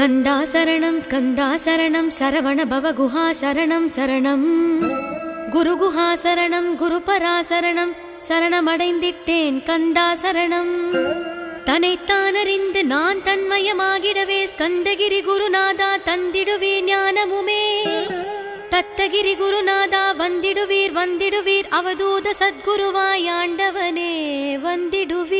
ஸ்கந்தா சரணம் ஸ்கந்தா சரணம் சரவண பவ குஹா சரணம். சரணம் குரு குஹா சரணம் குரு பராசரணம் சரணமடைந்திட்டேன் கந்தா சரணம் தன்னைத்தானறிந்து நான் தன்மயமாகிடவே ஸ்கந்தகிரி குருநாதா தந்திடுவே ஞானமுமே. தத்தகிரி குருநாதா வந்திடுவீர் வந்திடுவீர் அவதூத சத்குருவாய் ஆண்டவனே வந்திடுவீர்.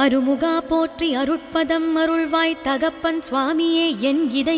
அருமுகா போற்றி அருட்பதம் அருள்வாய் தகப்பன் சுவாமியே என் இதை